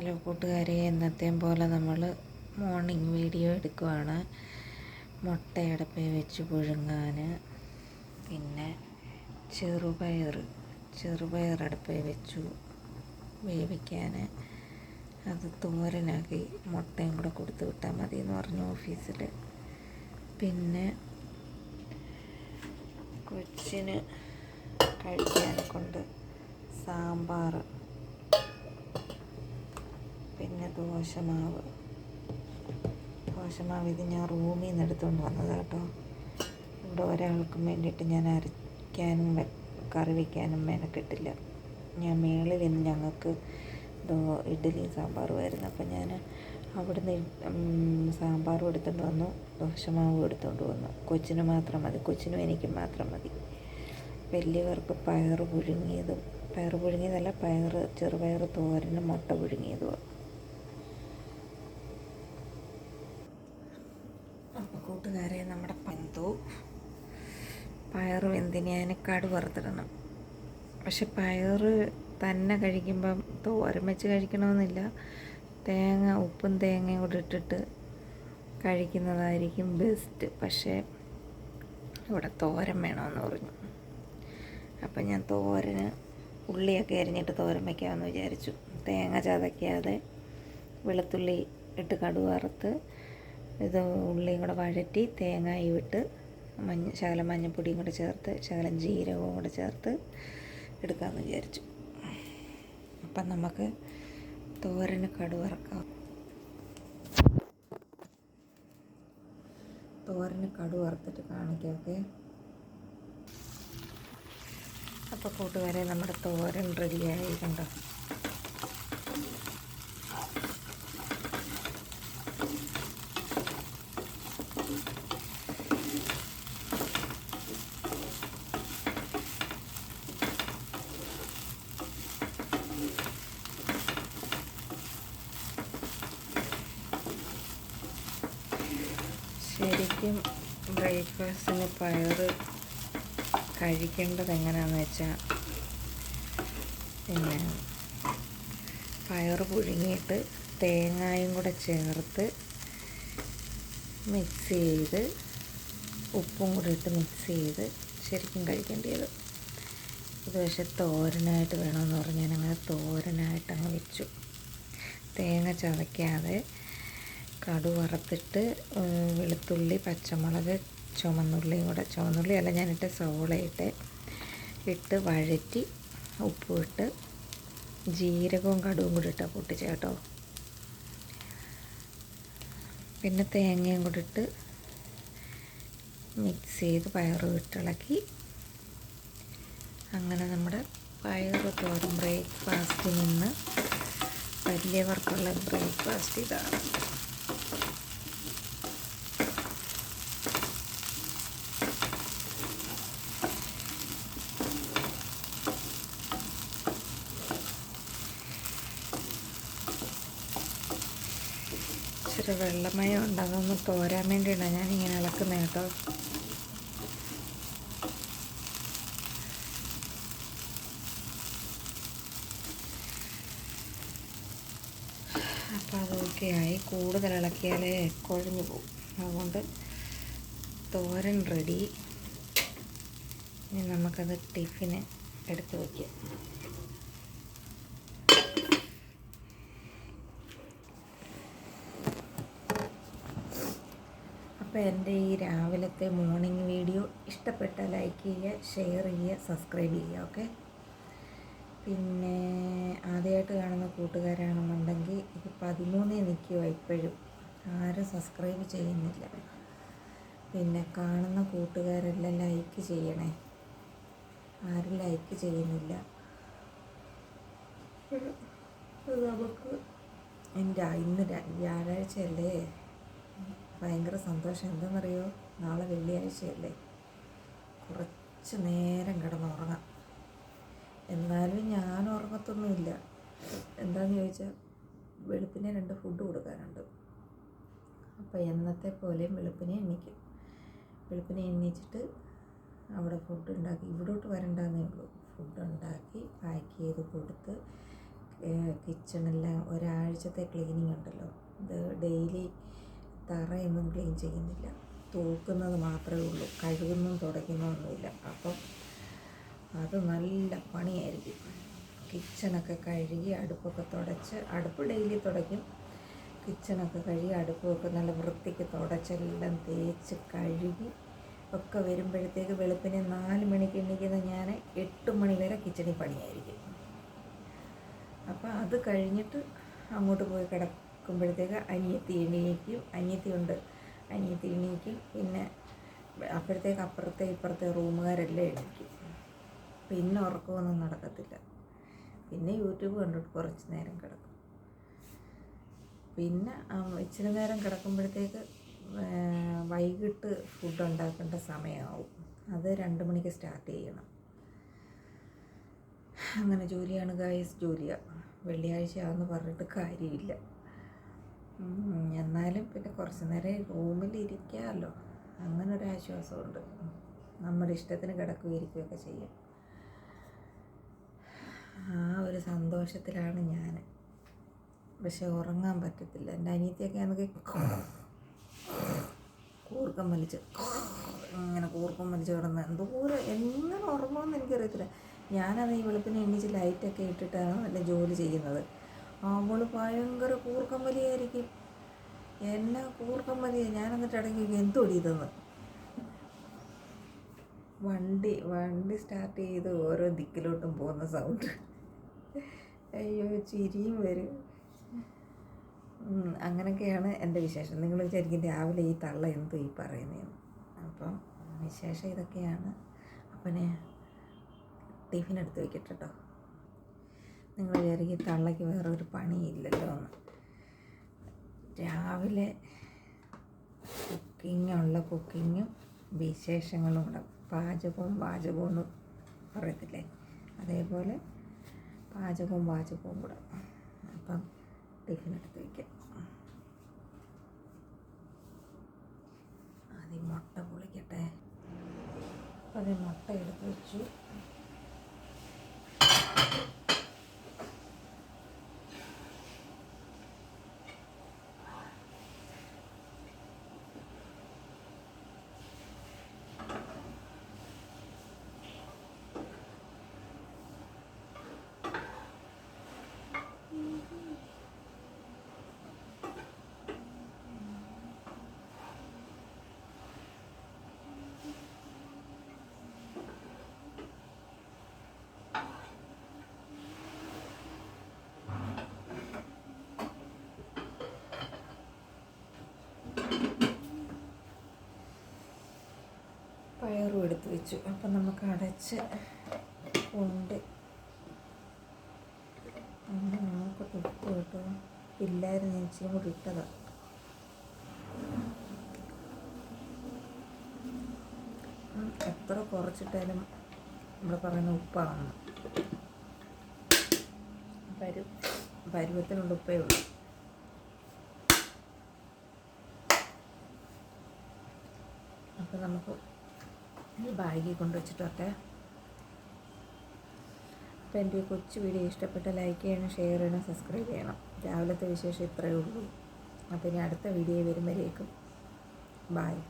Hello കൂട്ടുകാരെ എന്നത്തെയും പോലെ നമ്മൾ മോർണിംഗ് വീഡിയോ എടുക്കുവാണ്. മുട്ടയടപ്പേ വെച്ച് പുഴുങ്ങാൻ പിന്നെ ചെറുപയർ ചെറുപയർ അടപ്പേ വെച്ചു വേവിക്കാൻ അത് തോരനാക്കി മുട്ടയും കൂടെ കൊടുത്തു വിട്ടാൽ മതി എന്ന് പറഞ്ഞു ഓഫീസിൽ പിന്നെ കൊച്ചിന് കഴിക്കാൻ കൊണ്ട് സാമ്പാർ പിന്നെ ദോശമാവ്. ദോശമാവ് ഇത് ഞാൻ റൂമിൽ നിന്ന് എടുത്തുകൊണ്ട് വന്നത് കേട്ടോ. ഇവിടെ ഒരാൾക്കും വേണ്ടിയിട്ട് ഞാൻ അരയ്ക്കാനും കറി വയ്ക്കാനും മെനക്കെട്ടില്ല. ഞാൻ മേളിൽ നിന്ന് ഞങ്ങൾക്ക് ദോ ഇഡ്ഡലി വരുന്നു അപ്പം ഞാൻ അവിടുന്ന് സാമ്പാർ സാമ്പാറും എടുത്തുകൊണ്ട് വന്നു. ദോശമാവും എടുത്തുകൊണ്ട് വന്നു. കൊച്ചിന് മാത്രം മതി. കൊച്ചിനും എനിക്കും മാത്രം മതി. വലിയവർക്ക് പയർ പുഴുങ്ങിയതും പയർ പുഴുങ്ങിയതല്ല പയർ ചെറുപയർ തോരനും മുട്ട പുഴുങ്ങിയതും അപ്പോൾ കൂട്ടുകാരെ നമ്മുടെ പന്തു. പയർ വെന്തിന് കടു വറുത്തിടണം. പക്ഷെ പയർ തന്നെ കഴിക്കുമ്പം തോരൻ വെച്ച് കഴിക്കണമെന്നില്ല. തേങ്ങ ഉപ്പും തേങ്ങയും കൂടെ ഇട്ടിട്ട് കഴിക്കുന്നതായിരിക്കും ബെസ്റ്റ് പക്ഷേ ഇവിടെ തോരൻ വേണമെന്ന് പറഞ്ഞു. അപ്പം ഞാൻ തോരന് ഉള്ളിയൊക്കെ അരിഞ്ഞിട്ട് തോരൻ വയ്ക്കാമെന്ന് വിചാരിച്ചു. തേങ്ങ ചതയ്ക്കാതെ വെളുത്തുള്ളി ഇട്ട് കടുക് വറുത്ത് ഇത് ഉള്ളിയും കൂടെ വഴറ്റി തേങ്ങയും ഇട്ട് മഞ്ഞ ശകലം മഞ്ഞപ്പൊടിയും കൂടെ ചേർത്ത് ശകലം ജീരകവും കൂടെ ചേർത്ത് എടുക്കാമെന്ന് വിചാരിച്ചു. അപ്പം നമുക്ക് തോരന് കടുവറക്കാം. തോരന് കടു വറുത്തിട്ട് കാണിക്കാമൊക്കെ അപ്പോൾ കൂട്ടുകാരെ നമ്മുടെ തോരൻ റെഡിയായി കണ്ടോ? ശരിക്കും ബ്രേക്ക്ഫാസ്റ്റിന് പയർ കഴിക്കേണ്ടത് എങ്ങനെയാണെന്ന് വെച്ചാൽ പിന്നെ പയർ പുഴുങ്ങിയിട്ട് തേങ്ങായും കൂടെ ചേർത്ത് മിക്സ് ചെയ്ത് ഉപ്പും കൂടെ ഇട്ട് മിക്സ് ചെയ്ത് ശരിക്കും കഴിക്കേണ്ടത് ഇത് പക്ഷെ തോരനായിട്ട് വേണമെന്ന് പറഞ്ഞ് ഞാൻ അങ്ങനെ തോരനായിട്ട് വെച്ചു. തേങ്ങ ചതയ്ക്കാതെ കടു വറുത്തിട്ട് വെളുത്തുള്ളി പച്ചമുളക് ചുമന്നുള്ളിയും കൂടെ ചുമന്നുള്ളി അല്ല ഞാനിട്ട് സവോളയിട്ട് ഇട്ട് വഴറ്റി ഉപ്പും ഇട്ട് ജീരകവും കടുവും കൂടി ഇട്ടാൽ പൊട്ടിച്ച കേട്ടോ. പിന്നെ തേങ്ങയും കൂടി ഇട്ട് മിക്സ് ചെയ്ത് പയറും ഇട്ടിളക്കി. അങ്ങനെ നമ്മുടെ പയർ തോറും ബ്രേക്ക്ഫാസ്റ്റിൽ നിന്ന് വലിയവർക്കുള്ള ബ്രേക്ക്ഫാസ്റ്റ് ഇതാണ് ഇച്ചിരി വെള്ളമയം ഉണ്ട് തോരാൻ വേണ്ടിയിട്ടാണ് ഞാൻ ഇങ്ങനെ ഇളക്കുന്നത് കേട്ടോ. അപ്പോൾ അതൊക്കെ ആയി കൂടുതൽ ഇളക്കിയാലേ കുഴഞ്ഞു പോകും അതുകൊണ്ട് തോരൻ റെഡി ഇനി നമുക്കത് ടിഫിന് എടുത്ത് വയ്ക്കാം അപ്പോൾ എന്റെ ഈ രാവിലത്തെ മോർണിംഗ് വീഡിയോ ഇഷ്ടപ്പെട്ട ലൈക്ക് ചെയ്യുക ഷെയർ ചെയ്യുക സബ്സ്ക്രൈബ് ചെയ്യുക ഓക്കെ പിന്നെ ആദ്യമായിട്ട് കാണുന്ന കൂട്ടുകാരാണെന്നുണ്ടെങ്കിൽ ഇത് പതിമൂന്നേ നിൽക്കുക ഇപ്പോഴും. ആരും സബ്സ്ക്രൈബ് ചെയ്യുന്നില്ല. പിന്നെ കാണുന്ന കൂട്ടുകാരെല്ലാം ലൈക്ക് ചെയ്യണേ. ആരും ലൈക്ക് ചെയ്യുന്നില്ല. നമുക്ക് എന്റെ ഇന്ന് വ്യാഴാഴ്ചയല്ലേ? ഭയങ്കര സന്തോഷം. എന്താണെന്നറിയോ നാളെ വെള്ളിയാഴ്ചയല്ലേ. കുറച്ച് നേരം കിടന്നുറങ്ങാം. എന്നാലും ഞാൻ ഉറങ്ങത്തൊന്നുമില്ല. എന്താന്ന് ചോദിച്ചാൽ വെളുപ്പിനെ രണ്ട് ഫുഡ് കൊടുക്കാനുണ്ട്. അപ്പോൾ എന്നത്തെ പോലെയും വെളുപ്പിനെ എണ്ണിക്കും വെളുപ്പിനെ എണ്ണിച്ചിട്ട് അവിടെ ഫുഡ് ഉണ്ടാക്കി. ഇവിടോട്ട് വരണ്ടെന്നേ ഉള്ളൂ. ഫുഡ് ഉണ്ടാക്കി പാക്ക് ചെയ്ത് കൊടുത്ത് കിച്ചണെല്ലാം ഒരാഴ്ചത്തെ ക്ലീനിങ് ഉണ്ടല്ലോ. ഇത് ഡെയിലി തറയൊന്നും ക്ലീൻ ചെയ്യുന്നില്ല. തൂക്കുന്നത് മാത്രമേ ഉള്ളൂ. കഴുകുന്നതും തുടയ്ക്കുന്നതൊന്നുമില്ല അപ്പം അത് നല്ല പണിയായിരിക്കും. കിച്ചണൊക്കെ കഴുകി അടുപ്പൊക്കെ തുടച്ച് അടുപ്പ് ഡെയിലി തുടയ്ക്കും. കിച്ചണൊക്കെ കഴുകി അടുപ്പൊക്കെ നല്ല വൃത്തിക്ക് തുടച്ചെല്ലാം തേച്ച് കഴുകി ഒക്കെ വരുമ്പോഴത്തേക്ക് വെളുപ്പിന് നാല് മണിക്ക് എണീക്കുന്ന ഞാൻ എട്ട് മണി വരെ കിച്ചണിൽ പണിയായിരിക്കും. അപ്പോൾ അത് കഴിഞ്ഞിട്ട് അങ്ങോട്ട് പോയി കിടക്കുമ്പോഴത്തേക്ക് അനിയത്തി എണീക്കും അനിയത്തി അനിയത്തി എണീക്കും പിന്നെ അപ്പോഴത്തേക്ക് അപ്പുറത്തെ ഇപ്പുറത്തെ റൂമുകാരെല്ലാം എണീക്കും. പിന്നെ ഉറക്കമൊന്നും നടക്കത്തില്ല. പിന്നെ യൂട്യൂബ് കണ്ടിട്ട് കുറച്ച് നേരം കിടക്കും. പിന്നെ ഇച്ചിരി നേരം കിടക്കുമ്പോഴത്തേക്ക് വൈകിട്ട് ഫുഡ് ഉണ്ടാക്കേണ്ട സമയമാവും അത് രണ്ട് മണിക്ക് സ്റ്റാർട്ട് ചെയ്യണം. അങ്ങനെ ജോലിയാണ് ഗായസ് ജോലിയാണ് വെള്ളിയാഴ്ചയാണെന്ന് പറഞ്ഞിട്ട് കാര്യമില്ല. എന്നാലും പിന്നെ കുറച്ച് നേരം റൂമിൽ ഇരിക്കാമല്ലോ അങ്ങനെ ഒരു ആശ്വാസമുണ്ട് നമ്മുടെ ഇഷ്ടത്തിന് കിടക്കുകയും ചെയ്യാം. ആ ഒരു സന്തോഷത്തിലാണ് ഞാൻ. പക്ഷെ ഉറങ്ങാൻ പറ്റത്തില്ല. എന്റെ അനിയത്തിയൊക്കെ ആണെങ്കിൽ കൂർക്കം വലിച്ച് ഇങ്ങനെ കൂർക്കം വലിച്ച് കിടന്ന് എന്തോരം എങ്ങനെ ഉറങ്ങുമെന്ന് എനിക്കറിയത്തില്ല. ഞാനത് ഈ വെളുപ്പിന് എണ്ണിച്ച് ലൈറ്റൊക്കെ ഇട്ടിട്ടാണ് എന്റെ ജോലി ചെയ്യുന്നത്. അവൾ ഭയങ്കര കൂർക്കം വലിയായിരിക്കും എന്നാ കൂർക്കം വലിയ ഞാൻ എന്നിട്ട് ഇടയ്ക്ക് എന്തോടി ഇതെന്ന്? വണ്ടി വണ്ടി സ്റ്റാർട്ട് ചെയ്ത് ഓരോ ദിക്കിലോട്ടും പോകുന്ന സൗണ്ട് അയ്യോ ചിരിയും വരും. അങ്ങനെയൊക്കെയാണ് എന്റെ വിശേഷം. നിങ്ങൾ വിചാരിക്കും രാവിലെ ഈ തള്ള എന്തോ ഈ പറയുന്നതെന്ന് അപ്പം വിശേഷം ഇതൊക്കെയാണ്. അപ്പനെ ടിഫിൻ എടുത്ത് വയ്ക്കട്ടെ കേട്ടോ നിങ്ങൾ വിചാരിക്കും തള്ളയ്ക്ക് ഒരു പണിയില്ലല്ലോ എന്ന്. രാവിലെ കുക്കിങ്ങുള്ള കുക്കിങ്ങും വിശേഷങ്ങളും ഉണ്ട്. പാചകവും വാചകവും എന്ന് പറയത്തില്ലേ? അതേപോലെ പാചകവും വാചകവും കൂടെ. അപ്പം ടിഫിൻ എടുത്ത് ആദ്യം മുട്ട പൊളിക്കട്ടെ. അപ്പം മുട്ട എടുത്ത് വെച്ചു. വെച്ചു. അപ്പം നമുക്ക് അടച്ച് കൊണ്ട് നോക്കട്ടെ ഉപ്പ് കേട്ടോ ഇല്ലായിരുന്നു ഞാൻ ഇച്ചിരി കൂടി ഇട്ടതാണ് എത്ര കുറച്ചിട്ടാലും നമ്മൾ പറയുന്ന ഉപ്പാണ്. പരു പരുവത്തിനുള്ള ഉപ്പേ ഉള്ളൂ. അപ്പോൾ നമുക്ക് ബാഗിൽ കൊണ്ടുവച്ചിട്ടൊക്കെ. അപ്പോൾ എന്റെ ഈ കൊച്ചു വീഡിയോ ഇഷ്ടപ്പെട്ട ലൈക്ക് ചെയ്യണം ഷെയർ ചെയ്യണം സബ്സ്ക്രൈബ് ചെയ്യണം. രാവിലത്തെ വിശേഷം ഇത്രയേ ഉള്ളൂ. അപ്പോൾ ഇനി അടുത്ത വീഡിയോ വരുമ്പോഴേക്കും. ബായ്